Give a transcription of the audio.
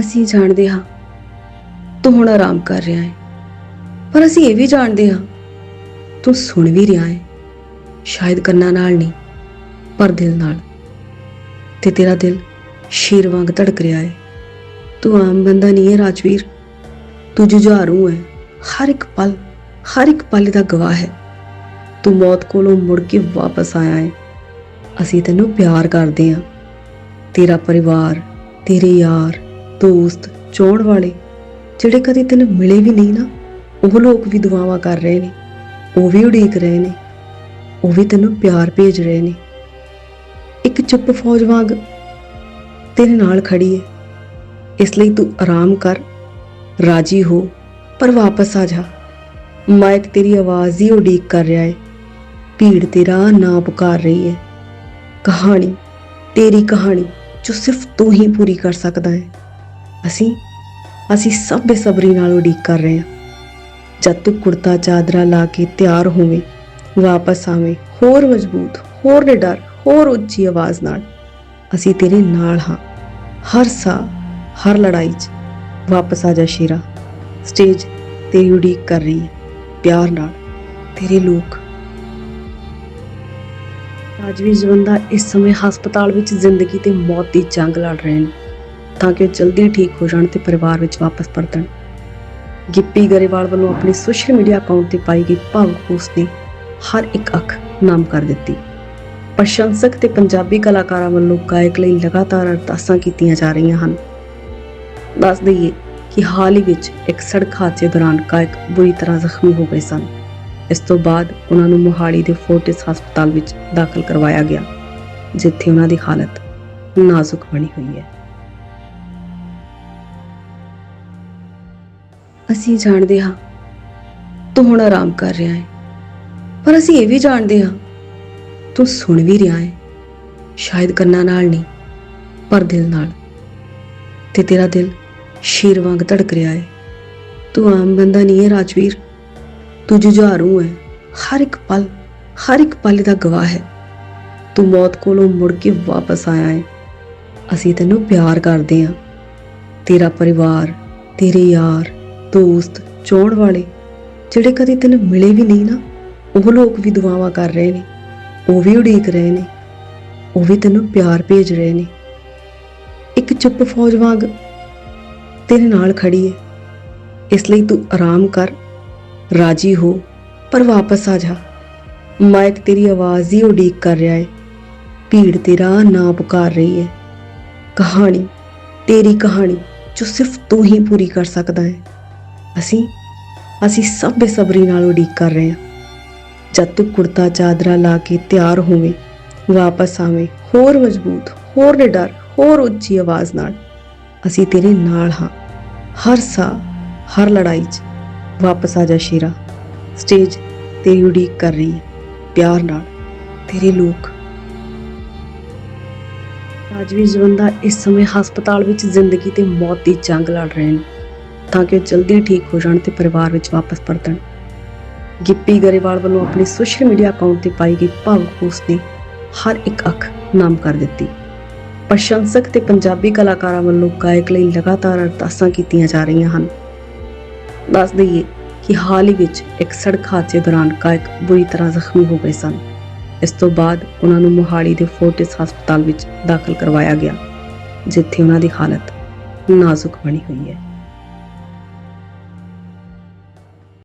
ਅਸੀਂ ਜਾਣਦੇ ਹਾਂ। ਤੂੰ ਹੁਣ ਆਰਾਮ ਕਰ ਰਿਹਾ ਹੈ। ਪਰ ਅਸੀਂ ਇਹ ਵੀ ਜਾਣਦੇ ਹਾਂ, ਤੂੰ ਸੁਣ ਵੀ ਰਿਹਾ ਹੈ। ਸ਼ਾਇਦ ਕੰਨਾਂ ਨਾਲ ਨਹੀਂ, ਪਰ ਦਿਲ ਨਾਲ। ਤੇ ਤੇਰਾ ਦਿਲ ਸ਼ੇਰ ਵਾਂਗ ਧੜਕ ਰਿਹਾ ਹੈ। ਤੂੰ ਆਮ ਬੰਦਾ ਨਹੀਂ ਹੈ ਰਾਜਵੀਰ। ਤੂੰ ਜੁਝਾਰੂ ਹੈ। ਹਰ ਇੱਕ ਪਲ, ਹਰ ਇੱਕ ਪਲ ਦਾ ਗਵਾਹ ਹੈ। ਤੂੰ ਮੌਤ ਕੋਲੋਂ ਮੁੜ ਕੇ ਵਾਪਸ ਆਇਆ ਹੈ। ਅਸੀਂ ਤੈਨੂੰ ਪਿਆਰ ਕਰਦੇ ਹਾਂ। ਤੇਰਾ ਪਰਿਵਾਰ, ਤੇਰੇ ਯਾਰ ਦੋਸਤ ਚੋਣ ਵਾਲੇ, ਜਿਹੜੇ ਕਦੇ ਤੈਨੂੰ ਮਿਲੇ ਵੀ ਨਹੀਂ ਨਾ, ਉਹ ਲੋਕ ਵੀ ਦੁਆਵਾਂ ਕਰ ਰਹੇ ਨੇ, ਉਹ ਵੀ ਉਡੀਕ ਰਹੇ ਨੇ, ਉਹ ਵੀ ਤੈਨੂੰ ਪਿਆਰ ਭੇਜ ਰਹੇ ਨੇ। ਇੱਕ ਚੁੱਪ ਫੌਜ ਵਾਂਗ ਤੇਰੇ ਨਾਲ ਖੜੀ ਹੈ ਇਸ ਲਈ ਤੂੰ ਆਰਾਮ ਕਰ, ਰਾਜੀ ਹੋ, ਪਰ ਵਾਪਸ ਆ ਜਾ। ਮਾਇਕ ਤੇਰੀ ਆਵਾਜ਼ ਹੀ ਉਡੀਕ ਕਰ ਰਿਹਾ ਹੈ ਭੀੜ ਤੇਰਾ ਨਾਂ ਪੁਕਾਰ ਰਹੀ ਹੈ ਕਹਾਣੀ, ਤੇਰੀ ਕਹਾਣੀ, ਜੋ ਸਿਰਫ ਤੂੰ ਹੀ ਪੂਰੀ ਕਰ ਸਕਦਾ ਹੈ ਅਸੀਂ ਅਸੀਂ ਸਭ ਬੇਸਬਰੀ ਨਾਲ ਉਡੀਕ ਕਰ ਰਹੇ ਹਾਂ। ਜਦ ਤੂੰ ਕੁੜਤਾ ਚਾਦਰਾ ਲਾ ਕੇ ਤਿਆਰ ਹੋਵੇਂ, ਵਾਪਸ ਆਵੇਂ, ਹੋਰ ਮਜ਼ਬੂਤ, ਹੋਰ ਨਿਡਰ, ਹੋਰ ਉੱਚੀ ਆਵਾਜ਼ ਨਾਲ, ਅਸੀਂ ਤੇਰੇ ਨਾਲ ਹਾਂ। ਹਰ ਸਾਹ ਹਰ ਲੜਾਈ 'ਚ ਵਾਪਸ ਆ ਜਾ ਸ਼ੇਰਾ। ਸਟੇਜ ਤੇਰੀ ਉਡੀਕ ਕਰ ਰਹੀ ਹੈ, ਪਿਆਰ ਨਾਲ, ਤੇਰੇ ਲੋਕ। ਰਾਜਵੀਰ ਜਵੰਦਾ ਇਸ ਸਮੇਂ ਹਸਪਤਾਲ ਵਿੱਚ ਜ਼ਿੰਦਗੀ ਤੇ ਮੌਤ ਦੀ ਜੰਗ ਲੜ ਰਹੇ ਨੇ। ਤਾਂ ਕਿ ਉਹ ਜਲਦੀ ਠੀਕ ਹੋ ਜਾਣ ਤੇ ਪਰਿਵਾਰ ਵਿੱਚ ਵਾਪਸ ਪਰਤਣ ਗਿੱਪੀ ਗਰੇਵਾਲ ਵੱਲੋਂ ਆਪਣੇ ਸੋਸ਼ਲ ਮੀਡੀਆ ਅਕਾਊਂਟ ਤੇ ਪਾਈ ਗਈ ਭਾਵੁਕ ਪੋਸਟ ਨੇ ਹਰ ਇੱਕ ਅੱਖ ਨਾਮ ਕਰ ਦਿੱਤੀ। ਪ੍ਰਸ਼ੰਸਕ ਤੇ ਪੰਜਾਬੀ ਕਲਾਕਾਰਾਂ ਵੱਲੋਂ ਗਾਇਕ ਲਈ ਲਗਾਤਾਰ ਅਰਦਾਸਾਂ ਕੀਤੀਆਂ ਜਾ ਰਹੀਆਂ ਹਨ। ਦੱਸ ਦਈਏ ਕਿ ਹਾਲ ਹੀ ਵਿੱਚ ਇੱਕ ਸੜਕ ਹਾਦਸੇ ਦੌਰਾਨ ਗਾਇਕ ਬੁਰੀ ਤਰ੍ਹਾਂ ਜ਼ਖਮੀ ਹੋ ਗਏ ਸਨ। ਇਸ ਤੋਂ ਬਾਅਦ ਉਹਨਾਂ ਨੂੰ ਮੋਹਾਲੀ ਦੇ ਫੋਰਟਿਸ ਹਸਪਤਾਲ ਵਿੱਚ ਦਾਖਲ ਕਰਵਾਇਆ ਗਿਆ, ਜਿੱਥੇ ਉਹਨਾਂ ਦੀ ਹਾਲਤ ਨਾਜ਼ੁਕ ਬਣੀ ਹੋਈ ਹੈ। ਅਸੀਂ ਜਾਣਦੇ ਹਾਂ। ਤੂੰ ਹੁਣ ਆਰਾਮ ਕਰ ਰਿਹਾ ਹੈ। ਪਰ ਅਸੀਂ ਇਹ ਵੀ ਜਾਣਦੇ ਹਾਂ, ਤੂੰ ਸੁਣ ਵੀ ਰਿਹਾ ਹੈ। ਸ਼ਾਇਦ ਕੰਨਾਂ ਨਾਲ ਨਹੀਂ, ਪਰ ਦਿਲ ਨਾਲ। ਤੇ ਤੇਰਾ ਦਿਲ ਸ਼ੇਰ ਵਾਂਗ ਧੜਕ ਰਿਹਾ ਹੈ। ਤੂੰ ਆਮ ਬੰਦਾ ਨਹੀਂ ਹੈ ਰਾਜਵੀਰ। ਤੂੰ ਜੁਝਾਰੂ ਹੈ। ਹਰ ਇੱਕ ਪਲ, ਹਰ ਇੱਕ ਪਲ ਦਾ ਗਵਾਹ ਹੈ। ਤੂੰ ਮੌਤ ਕੋਲੋਂ ਮੁੜ ਕੇ ਵਾਪਸ ਆਇਆ ਹੈ। ਅਸੀਂ ਤੈਨੂੰ ਪਿਆਰ ਕਰਦੇ ਹਾਂ। ਤੇਰਾ ਪਰਿਵਾਰ, ਤੇਰੇ ਯਾਰ ਦੋਸਤ ਚੋਣ ਵਾਲੇ, ਜਿਹੜੇ ਕਦੇ ਤੈਨੂੰ ਮਿਲੇ ਵੀ ਨਹੀਂ ਨਾ, ਉਹ ਲੋਕ ਵੀ ਦੁਆਵਾਂ ਕਰ ਰਹੇ ਨੇ, ਉਹ ਵੀ ਉਡੀਕ ਰਹੇ ਨੇ, ਉਹ ਵੀ ਤੈਨੂੰ ਪਿਆਰ ਭੇਜ ਰਹੇ ਨੇ। ਇੱਕ ਚੁੱਪ ਫੌਜ ਵਾਂਗ ਤੇਰੇ ਨਾਲ ਖੜੀ ਹੈ ਇਸ ਲਈ ਤੂੰ ਆਰਾਮ ਕਰ, ਰਾਜੀ ਹੋ, ਪਰ ਵਾਪਸ ਆ ਜਾ। ਮਾਇਕ ਤੇਰੀ ਆਵਾਜ਼ ਹੀ ਉਡੀਕ ਕਰ ਰਿਹਾ ਹੈ ਭੀੜ ਤੇਰਾ ਨਾਂ ਪੁਕਾਰ ਰਹੀ ਹੈ ਕਹਾਣੀ, ਤੇਰੀ ਕਹਾਣੀ ਜੋ ਸਿਰਫ ਤੂੰ ਹੀ ਪੂਰੀ ਕਰ ਸਕਦਾ ਹੈ ਅਸੀਂ ਅਸੀਂ ਸਭ ਬੇਸਬਰੀ ਨਾਲ ਉਡੀਕ ਕਰ ਰਹੇ ਹਾਂ। ਜਦ ਤੂੰ ਕੁੜਤਾ ਚਾਦਰਾ ਲਾ ਕੇ ਤਿਆਰ ਹੋਵੇਂ, ਵਾਪਸ ਆਵੇਂ, ਹੋਰ ਮਜ਼ਬੂਤ, ਹੋਰ ਨਿਡਰ, ਹੋਰ ਉੱਚੀ ਆਵਾਜ਼ ਨਾਲ, ਅਸੀਂ ਤੇਰੇ ਨਾਲ ਹਾਂ। ਹਰ ਸਾਹ ਹਰ ਲੜਾਈ 'ਚ ਵਾਪਸ ਆ ਜਾ ਸ਼ੇਰਾ। ਸਟੇਜ ਤੇਰੀ ਉਡੀਕ ਕਰ ਰਹੀ ਹੈ, ਪਿਆਰ ਨਾਲ, ਤੇਰੇ ਲੋਕ। ਰਾਜਵੀਰ ਜਵੰਦਾ, ਇਸ ਸਮੇਂ ਹਸਪਤਾਲ ਵਿੱਚ ਜ਼ਿੰਦਗੀ ਤੇ ਮੌਤ ਦੀ ਜੰਗ ਲੜ ਰਹੇ ਨੇ। ਤਾਂ ਕਿ ਉਹ ਜਲਦੀ ਠੀਕ ਹੋ ਜਾਣ ਤੇ ਪਰਿਵਾਰ ਵਿੱਚ ਵਾਪਸ ਪਰਤਣ ਗਿੱਪੀ ਗਰੇਵਾਲ ਵੱਲੋਂ ਆਪਣੇ ਸੋਸ਼ਲ ਮੀਡੀਆ ਅਕਾਊਂਟ ਤੇ ਪਾਈ ਗਈ ਭਾਵੁਕ ਪੋਸਟ ਨੇ ਹਰ ਇੱਕ ਅੱਖ ਨਾਮ ਕਰ ਦਿੱਤੀ। ਪ੍ਰਸ਼ੰਸਕ ਤੇ ਪੰਜਾਬੀ ਕਲਾਕਾਰਾਂ ਵੱਲੋਂ ਗਾਇਕ ਲਈ ਲਗਾਤਾਰ ਅਰਦਾਸਾਂ ਕੀਤੀਆਂ ਜਾ ਰਹੀਆਂ ਹਨ। ਦੱਸ ਦਈਏ ਕਿ ਹਾਲ ਹੀ ਵਿੱਚ ਇੱਕ ਸੜਕ ਹਾਦਸੇ ਦੌਰਾਨ ਗਾਇਕ ਬੁਰੀ ਤਰ੍ਹਾਂ ਜ਼ਖਮੀ ਹੋ ਗਏ ਸਨ। ਇਸ ਤੋਂ ਬਾਅਦ ਉਹਨਾਂ ਨੂੰ ਮੋਹਾਲੀ ਦੇ ਫੋਰਟਿਸ ਹਸਪਤਾਲ ਵਿੱਚ ਦਾਖਲ ਕਰਵਾਇਆ ਗਿਆ, ਜਿੱਥੇ ਉਹਨਾਂ ਦੀ ਹਾਲਤ ਨਾਜ਼ੁਕ ਬਣੀ ਹੋਈ ਹੈ।